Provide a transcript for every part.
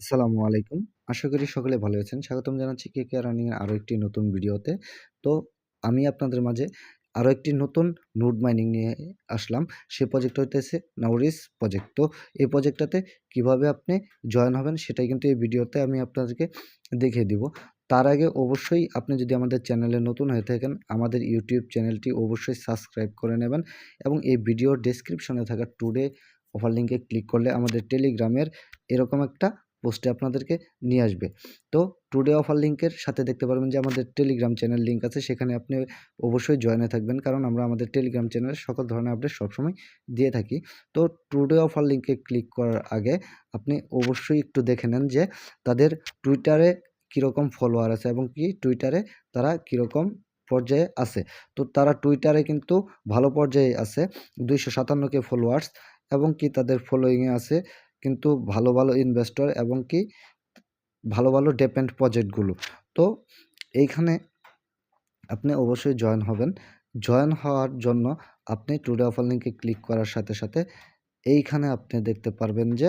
আসসালামু আলাইকুম। আশা করি সকলে ভালো আছেন। স্বাগতম জানাচ্ছি কে কে রানিং এর আরও একটি নতুন ভিডিওতে। তো আমি আপনাদের মাঝে আরও একটি নতুন নোড মাইনিং নিয়ে আসলাম। সে প্রজেক্ট হইতেছে নাউরিস প্রজেক্ট। তো এই প্রজেক্টটাতে কীভাবে আপনি জয়েন হবেন সেটাই কিন্তু এই ভিডিওতে আমি আপনাদেরকে দেখিয়ে দিব। তার আগে অবশ্যই আপনি যদি আমাদের চ্যানেলে নতুন হয়ে থাকেন, আমাদের ইউটিউব চ্যানেলটি অবশ্যই সাবস্ক্রাইব করে নেবেন এবং এই ভিডিওর ডেসক্রিপশনে থাকা টুডে অফার লিঙ্কে ক্লিক করলে আমাদের টেলিগ্রামের এরকম একটা পোস্টে আপনাদেরকে নিয়ে আসবে। তো টুডে অফার লিঙ্কের সাথে দেখতে পারবেন যে আমাদের টেলিগ্রাম চ্যানেল লিঙ্ক আছে, সেখানে আপনি অবশ্যই জয়েনে থাকবেন। কারণ আমরা আমাদের টেলিগ্রাম চ্যানেলে সকল ধরনের আপডেট সবসময় দিয়ে থাকি। তো টুডে অফার লিঙ্কে ক্লিক করার আগে আপনি অবশ্যই একটু দেখে নেন যে তাদের টুইটারে কীরকম ফলোয়ার আছে এবং কি টুইটারে তারা কীরকম পর্যায়ে আছে। তো তারা টুইটারে কিন্তু ভালো পর্যায়ে আছে, দুইশো সাতান্নকে ফলোয়ার্স এবং কি তাদের ফলোয়িংয়ে আছে কিন্তু ভালো ভালো ইনভেস্টর এবং কি ভালো ভালো ডিপেন্ড প্রজেক্টগুলো তো এইখানে আপনি অবশ্যই জয়েন হবেন। জয়েন হওয়ার জন্য আপনি টুডে অফার লিঙ্কে ক্লিক করার সাথে সাথে এইখানে আপনি দেখতে পারবেন যে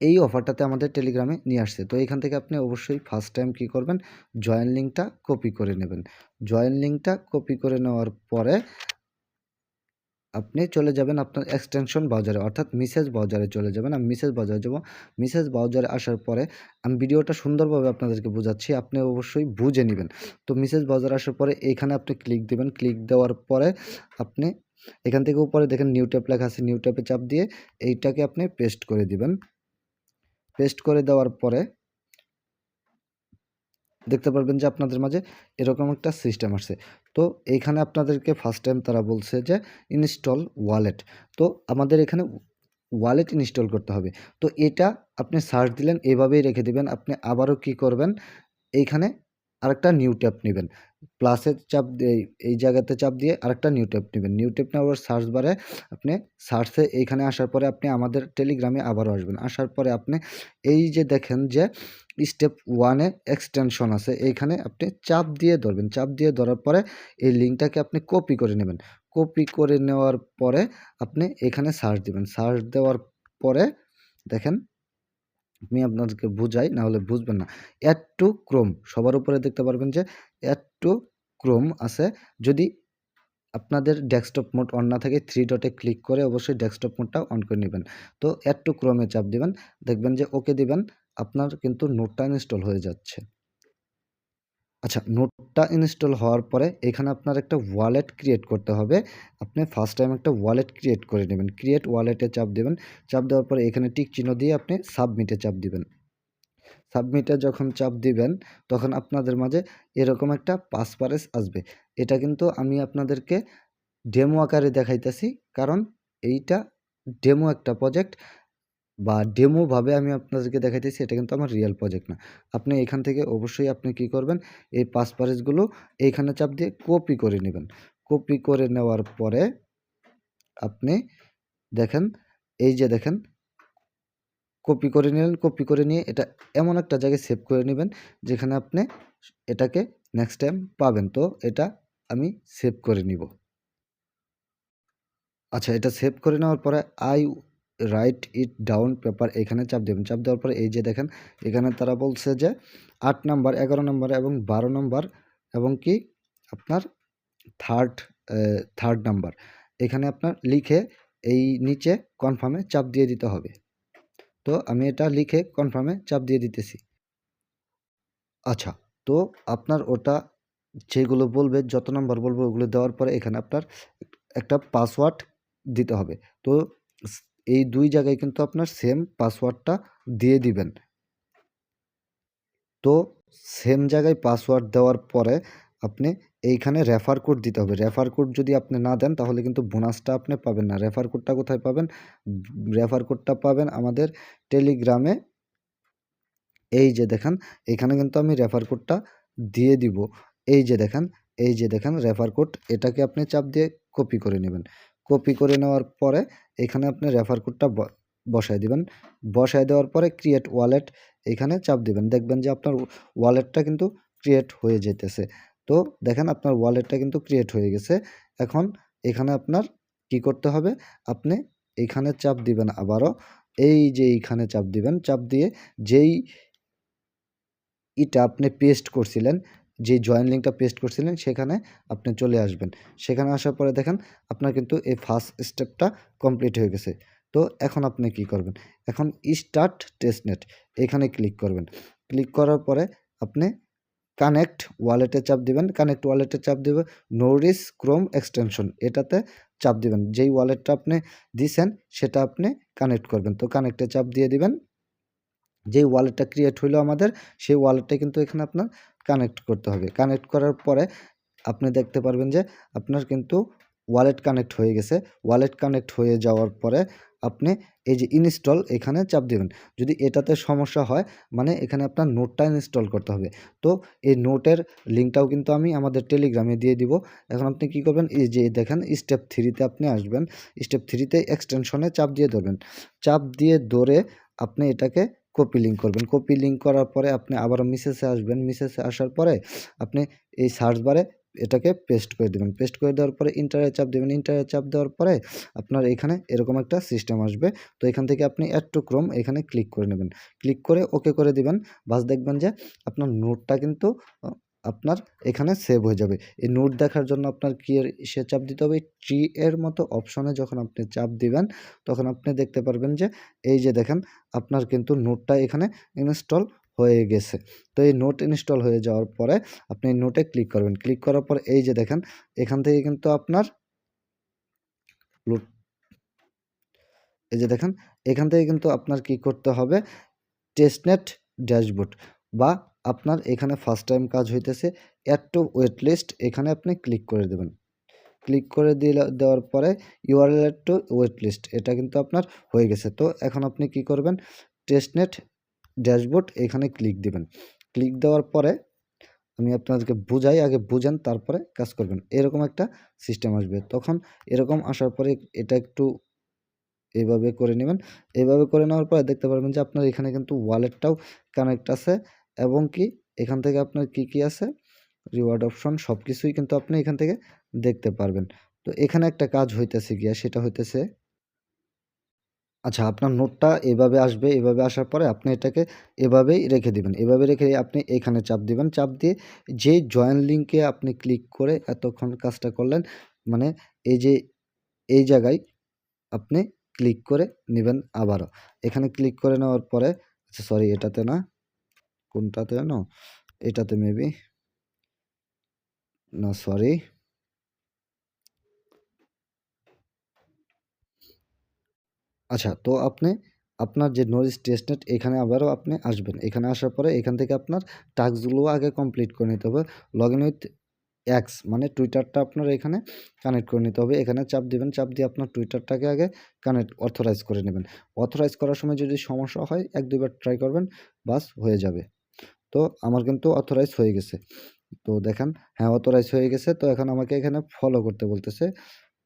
এই অফারটাতে আমাদের টেলিগ্রামে নিয়ে আসছে। তো এইখান থেকে আপনি অবশ্যই ফার্স্ট টাইম কী করবেন? জয়েন লিঙ্কটা কপি করে নেবেন। জয়েন লিঙ্কটা কপি করে নেওয়ার পরে আপনি চলে যাবেন আপনার এক্সটেনশন ব্রাউজারে অর্থাৎ মিসেজ ব্রাউজারে চলে যাবেন। আমি মিসেজ ব্রাউজারে যাব। মিসেজ ব্রাউজারে আসার পরে আমি ভিডিওটা সুন্দরভাবে আপনাদেরকে বোঝাচ্ছি, আপনি অবশ্যই বুঝে নেবেন। তো মিসেজ ব্রাউজারে আসার পরে এইখানে আপনি ক্লিক দেবেন। ক্লিক দেওয়ার পরে আপনি এখান থেকে উপরে দেখেন নিউ ট্যাপ লেখা আছে। নিউ ট্যাপে চাপ দিয়ে এইটাকে আপনি পেস্ট করে দিবেন। পেস্ট করে দেওয়ার পরে দেখতে পারবেন যে আপনাদের মাঝে এরকম একটা সিস্টেম আসছে। তো এইখানে আপনাদেরকে ফার্স্ট টাইম তারা বলছে যে ইনস্টল ওয়ালেট তো আমাদের এখানে ওয়ালেট ইনস্টল করতে হবে। তো এটা আপনি সার্চ দিলেন, এভাবেই রেখে দেবেন। আপনি আবারও কি করবেন, এইখানে আরেকটা নিউ ট্যাপ নেবেন। প্লাসের চাপ দিয়ে, এই জায়গাতে চাপ দিয়ে আরেকটা নিউ ট্যাপ নেবেন। নিউ ট্যাপ নেওয়ার সার্চ বারে আপনি সার্চে এইখানে আসার পরে আপনি আমাদের টেলিগ্রামে আবারও আসবেন। আসার পরে আপনি এই যে দেখেন যে স্টেপ ওয়ানে এক্সটেনশন আছে, এইখানে আপনি চাপ দিয়ে ধরবেন। চাপ দিয়ে ধরার পরে এই লিঙ্কটাকে আপনি কপি করে নেবেন। কপি করে নেওয়ার পরে আপনি এখানে সার্চ দিবেন। সার্চ দেওয়ার পরে দেখেন আমি আপনাদেরকে বুঝাই না হলে বুঝবেন না। অ্যাড টু ক্রোম সবার উপরে দেখতে পারবেন যে অ্যাড টু ক্রোম আছে। যদি আপনাদের ডেস্কটপ মোড অন না থাকে, থ্রি ডটে ক্লিক করে অবশ্যই ডেস্কটপ মোডটা অন করে নেবেন। তো অ্যাড টু ক্রোমে চাপ দিবেন, দেখবেন যে ওকে দিবেন, আপনার কিন্তু নোটটা ইনস্টল হয়ে যাচ্ছে। আচ্ছা নোটটা ইনস্টল হওয়ার পরে এখানে আপনার একটা ওয়ালেট ক্রিয়েট করতে হবে। আপনি ফার্স্ট টাইম একটা ওয়ালেট ক্রিয়েট করে নেবেন। ক্রিয়েট ওয়ালেটে চাপ দেবেন। চাপ দেওয়ার পরে এখানে টিক চিহ্ন দিয়ে আপনি সাবমিটে চাপ দিবেন। সাবমিটে যখন চাপ দিবেন, তখন আপনাদের মাঝে এরকম একটা পাসপারেস আসবে। এটা কিন্তু আমি আপনাদেরকে ডেমো আকারে দেখাইতেছি। কারণ এইটা ডেমো একটা প্রজেক্ট বা ডেমোভাবে আমি আপনাদেরকে দেখাইতেছি এটা কিন্তু আমার রিয়েল প্রজেক্ট না। আপনি এখান থেকে অবশ্যই আপনি কি করবেন, এই পাসপারেসগুলো এইখানে চাপ দিয়ে কপি করে নেবেন। কপি করে নেওয়ার পরে আপনি দেখেন, এই যে দেখেন কপি করে নিলেন কপি করে নিয়ে এটা এমন একটা জায়গায় সেভ করে নেবেন, যেখানে আপনি এটাকে নেক্সট টাইম পাবেন। তো এটা আমি সেভ করে নিব। আচ্ছা এটা সেভ করে নেওয়ার পরে I write it down paper এখানে চাপ দেবেন। চাপ দেওয়ার পরে এই যে দেখেন, এখানে তারা বলছে যে আট নাম্বার, এগারো নম্বর এবং বারো নম্বর এবং কি আপনার থার্ড থার্ড নাম্বার। এখানে আপনার লিখে এই নিচে কনফার্মে চাপ দিয়ে দিতে হবে। তো আমি এটা লিখে কনফার্মে চাপ দিয়ে দিতেছি। আচ্ছা তো আপনার ওটা যেগুলো বলবে, যত নাম্বার বলবে ওগুলো দেওয়ার পরে এখানে আপনার একটা পাসওয়ার্ড দিতে হবে। তো এই দুই জায়গায় কিন্তু আপনার সেম পাসওয়ার্ডটা দিয়ে দিবেন। তো সেম জায়গায় পাসওয়ার্ড দেওয়ার পরে আপনি এইখানে রেফার কোড দিতে হবে। রেফার কোড যদি আপনি না দেন, তাহলে কিন্তু বোনাসটা আপনি পাবেন না। রেফার কোডটা কোথায় পাবেন? রেফার কোডটা পাবেন আমাদের টেলিগ্রামে এই যে দেখেন, এখানে কিন্তু আমি রেফার কোডটা দিয়ে দিব। এই যে দেখেন, এই যে দেখেন রেফার কোড এটাকে আপনি চাপ দিয়ে কপি করে নেবেন। কপি করে নেওয়ার পরে এখানে আপনি রেফার কোডটা বসায় দিবেন। বসায় দেওয়ার পরে ক্রিয়েট ওয়ালেট এখানে চাপ দিবেন। দেখবেন যে আপনার ওয়ালেটটা কিন্তু ক্রিয়েট হয়ে যেতেছে। তো দেখেন আপনার ওয়ালেটটা কিন্তু ক্রিয়েট হয়ে গেছে। এখন এখানে আপনার কি করতে হবে? আপনি এখানে চাপ দিবেন আবারও। এই যে এইখানে চাপ দিবেন, চাপ দিয়ে যেই ইটা আপনি পেস্ট করছিলেন যে জয়েন লিঙ্কটা পেস্ট করছিলেন, সেখানে আপনি চলে আসবেন। সেখানে আসার পরে দেখেন আপনার কিন্তু এই ফার্স্ট স্টেপটা কমপ্লিট হয়ে গেছে। তো এখন আপনি কি করবেন? এখন স্টার্ট টেস্টনেট এখানে ক্লিক করবেন। ক্লিক করার পরে আপনি কানেক্ট ওয়ালেটে চাপ দিবেন। কানেক্ট ওয়ালেটে চাপ দেবে নোরিস ক্রোম এক্সটেনশন এটাতে চাপ দিবেন। যেই ওয়ালেটটা আপনি দিছেন, সেটা আপনি কানেক্ট করবেন। তো কানেক্টে চাপ দিয়ে দিবেন। যেই ওয়ালেটটা ক্রিয়েট হইল আমাদের, সেই ওয়ালেটটা কিন্তু এখানে আপনার কানেক্ট করতে হবে। কানেক্ট করার পরে আপনি দেখতে পারবেন যে আপনার কিন্তু ওয়ালেট কানেক্ট হয়ে গেছে। ওয়ালেট কানেক্ট হয়ে যাওয়ার পরে আপনি এই যে ইনস্টল এখানে চাপ দেবেন। যদি এটাতে সমস্যা হয় মানে এখানে আপনার নোটটা ইনস্টল করতে হবে। তো এই নোটের লিঙ্কটাও কিন্তু আমি আমাদের টেলিগ্রামে দিয়ে দিব। এখন আপনি কি করবেন? এই যে দেখেন স্টেপ থ্রিতে আপনি আসবেন। স্টেপ থ্রিতে এক্সটেনশনে চাপ দিয়ে ধরবেন। চাপ দিয়ে ধরে আপনি এটাকে কপি লিঙ্ক করবেন। কপি লিঙ্ক করার পরে আপনি আবার মিসেসে আসবেন। মিসেসে আসার পরে আপনি এই সার্চ বারে এটাকে পেস্ট করে দেবেন। পেস্ট করে দেওয়ার পরে ইন্টারের চাপ দেবেন। ইন্টারের চাপ দেওয়ার পরে আপনার এখানে এরকম একটা সিস্টেম আসবে। তো এখান থেকে আপনি ক্রম ক্রোম এখানে ক্লিক করে নেবেন। ক্লিক করে ওকে করে দিবেন। বাস দেখবেন যে আপনার নোটটা কিন্তু আপনার এখানে সেভ হয়ে যাবে। এই নোট দেখার জন্য আপনার কি এর সে চাপ দিতে হবে। ট্রি এর মতো অপশনে যখন আপনি চাপ দিবেন, তখন আপনি দেখতে পারবেন যে, এই যে দেখেন, আপনার কিন্তু নোটটা এখানে ইনস্টল হয়ে গেছে। তো এই নোট ইনস্টল হয়ে যাওয়ার পরে আপনি নোটে ক্লিক করবেন। ক্লিক করার পর এই যে দেখেন, এখান থেকে কিন্তু আপনার এই যে দেখেন, এখান থেকে কিন্তু আপনার কি করতে হবে? টেস্টনেট ড্যাশবোর্ড বা আপনার এখানে ফার্স্ট টাইম কাজ হইতেছে অ্যাড টু ওয়েট লিস্ট এখানে আপনি ক্লিক করে দেবেন। ক্লিক করে দিলে, দেওয়ার পরে ইউআরএল টু ওয়েট লিস্ট এটা কিন্তু আপনার হয়ে গেছে। তো এখন আপনি কি করবেন? টেস্টনেট ড্যাশবোর্ড এখানে ক্লিক দিবেন। ক্লিক দেওয়ার পরে আমি আপনাদেরকে বুঝাই, আগে বুঝেন, তারপরে কাজ করবেন। এরকম একটা সিস্টেম আসবে। তখন এরকম আসার পরে এটা একটু এইভাবে করে নেবেন। এইভাবে করে নেওয়ার পরে দেখতে পারবেন যে আপনার এখানে কিন্তু ওয়ালেটটাও কানেক্ট আছে। এবং কি এখান থেকে আপনার কি কি আছে? রিওয়ার্ড অপশন সব কিছুই কিন্তু আপনি এখান থেকে দেখতে পারবেন। তো এখানে একটা কাজ হইতেছে গিয়া, সেটা হইতেছে আচ্ছা আপনার নোটটা এভাবে আসবে, এভাবে আসার পরে আপনি এটাকে এভাবেই রেখে দিবেন। এভাবে রেখে আপনি এখানে চাপ দিবেন। চাপ দিয়ে যে জয়েন লিঙ্কে আপনি ক্লিক করে এতক্ষণ কাজটা করলেন মানে এই যে, এই জায়গায় আপনি ক্লিক করে নেবেন আবারও। এখানে ক্লিক করে নেওয়ার পরে আচ্ছা সরি এটাতে না কোনটাতে জানো? এটাতে মেবি না সরি আচ্ছা তো আপনি, আপনার যে নরিস টেস্টনেট এখানে আবারও আপনি আসবেন। এখানে আসার পরে এখান থেকে আপনার টাস্কগুলো আগে কমপ্লিট করে নিতে হবে। লগ ইন উইথ অ্যাক্স মানে টুইটারটা আপনার এখানে কানেক্ট করে নিতে হবে। এখানে চাপ দিবেন, চাপ দিয়ে আপনার টুইটারটাকে আগে কানেক্ট অথরাইজ করে নেবেন। অথরাইজ করার সময় যদি সমস্যা হয়, এক, দুইবার ট্রাই করবেন, বাস হয়ে যাবে। তো আমার কিন্তু অথরাইজ হয়ে গেছে। তো দেখেন হ্যাঁ অথরাইজ হয়ে গেছে, তো এখন আমাকে এখানে ফলো করতে বলতেছে।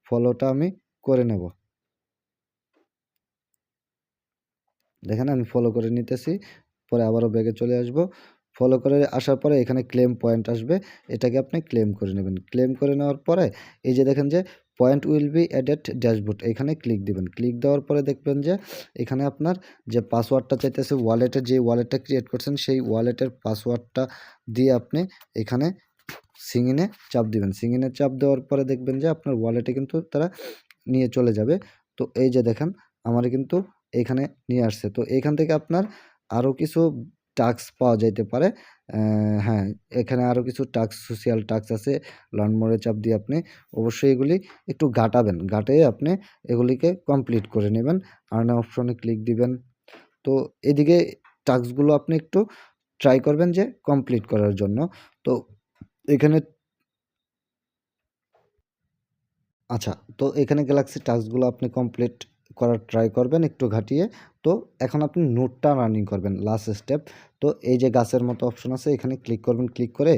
ফলোটা আমি করে নেব। দেখেন, আমি ফলো করে নিতেছি, পরে আবারও ব্যাগে চলে আসব। ফলো করে আসার পরে এখানে ক্লেম পয়েন্ট আসবে। এটাকে আপনি ক্লেম করে নেবেন। ক্লেম করে নেওয়ার পরে, এই যে দেখেন যে point will be added dashboard এখানে ক্লিক দিবেন। ক্লিক দেওয়ার পরে দেখবেন যে এখানে আপনার যে পাসওয়ার্ডটা চাইতেছে ওয়ালেটের যে ওয়ালেটটা ক্রিয়েট করছেন, সেই ওয়ালেটের পাসওয়ার্ডটা দিয়ে আপনি এখানে সিঙ্গিনে চাপ দিবেন। সিঙ্গিনে চাপ দেওয়ার পরে দেখবেন যে আপনার ওয়ালেটে কিন্তু তারা নিয়ে চলে যাবে। তো এই যে দেখেন, আমার কিন্তু এখানে নিয়ে আসছে। তো এখান থেকে আপনার আরও কিছু টাস্ক পাওয়া যাইতে পারে। হ্যাঁ এখানে আরও কিছু টাস্ক সোশ্যাল টাস্ক আছে লার্ন মোড়ে চাপ দিয়ে আপনি অবশ্যই এগুলি একটু গাটাবেন গাটে আপনি এগুলিকে কমপ্লিট করে নেবেন আর্ন অপশনে ক্লিক দিবেন। তো এদিকে টাস্কগুলো আপনি একটু ট্রাই করবেন যে কমপ্লিট করার জন্য। তো এখানে আচ্ছা তো এখানে গ্যালাক্সি টাস্কগুলো আপনি কমপ্লিট করার ট্রাই করবেন একটু ঘাটিয়ে। তো এখন আপনি নোটটা রানিং করবেন লাস্ট স্টেপ তো এই যে গাছের মতো অপশন আছে, এখানে ক্লিক করবেন ক্লিক করে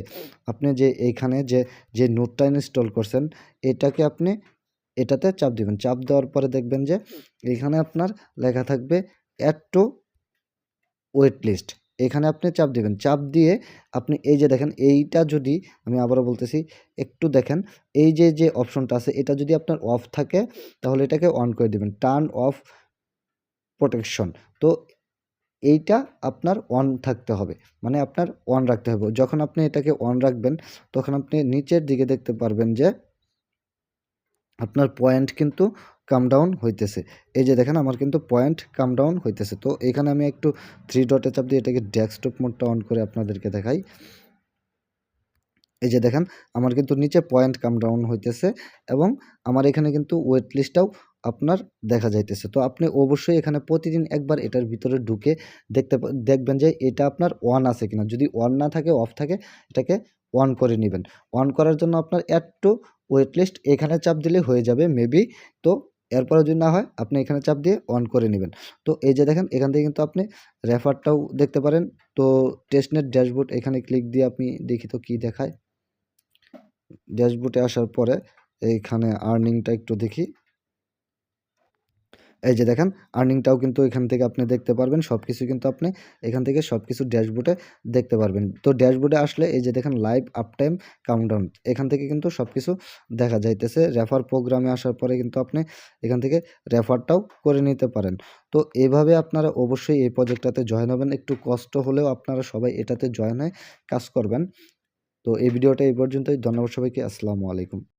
আপনি যে এইখানে যে যে নোটটা ইনস্টল করছেন, এটাকে আপনি এটাতে চাপ দিবেন। চাপ দেওয়ার পরে দেখবেন যে এখানে আপনার লেখা থাকবে অ্যাড টু ওয়েট লিস্ট এখানে আপনি চাপ দিবেন। চাপ দিয়ে আপনি এই যে দেখেন, এইটা যদি আমি আবারও বলতেছি, একটু দেখেন, এই যে যে অপশনটা আছে, এটা যদি আপনার অফ থাকে, তাহলে এটাকে অন করে দেবেন। Turn off protection. তো এইটা আপনার অন থাকতে হবে। মানে আপনার অন রাখতে হবে। যখন আপনি এটাকে অন রাখবেন, তখন আপনি নিচের দিকে দেখতে পারবেন যে আপনার পয়েন্ট কিন্তু কাম ডাউন হইতেছে। এই যে দেখেন, আমার কিন্তু পয়েন্ট কাম ডাউন হইতেছে। তো এখানে আমি একটু থ্রি ডটে চাপ দিয়ে এটাকে ডেস্কটপ মোডটা অন করে আপনাদেরকে দেখাই। এই যে দেখেন, আমার কিন্তু নিচে পয়েন্ট কাম ডাউন হইতেছে এবং আমার এখানে কিন্তু ওয়েট লিস্টটাও আপনার দেখা যাইতেছে। তো আপনি অবশ্যই এখানে প্রতিদিন একবার এটার ভিতরে ঢুকে দেখতে দেখবেন যে এটা আপনার অন আছে কিনা। যদি অন না থাকে অফ থাকে, এটাকে অন করে নেবেন। অন করার জন্য আপনার অ্যাড টু ওয়েট লিস্ট এখানে চাপ দিলে হয়ে যাবে মেবি তো এরপরে যদি না হয় আপনি এখানে চাপ দিয়ে অন করে নেবেন। তো এই যে দেখেন, এখান থেকে কিন্তু আপনি রেফারটাও দেখতে পারেন। তো টেস্টনেট ড্যাশবোর্ড এখানে ক্লিক দিয়ে আপনি দেখি তো কী দেখায়। ড্যাশবোর্ডে আসার পরে এইখানে আর্নিংটা একটু দেখি। এই যে দেখেন আর্নিংটাও কিন্তু এখান থেকে আপনি দেখতে পারবেন সব কিছু কিন্তু আপনি এখান থেকে সব কিছু ড্যাশবোর্ডে দেখতে পারবেন। তো ড্যাশবোর্ডে আসলে এই যে দেখেন লাইভ আপ টাইম কাউন্টডাউন এখান থেকে কিন্তু সব কিছু দেখা যাইতেছে। রেফার প্রোগ্রামে আসার পরে কিন্তু আপনি এখান থেকে রেফারটাও করে নিতে পারেন। তো এভাবে আপনারা অবশ্যই এই প্রজেক্টটাতে জয়েন হবেন। একটু কষ্ট হলেও আপনারা সবাই এটাতে জয়েন হয়ে কাজ করবেন। তো এই ভিডিওটা এই পর্যন্তই। ধন্যবাদ সবাইকে। আসসালামু আলাইকুম।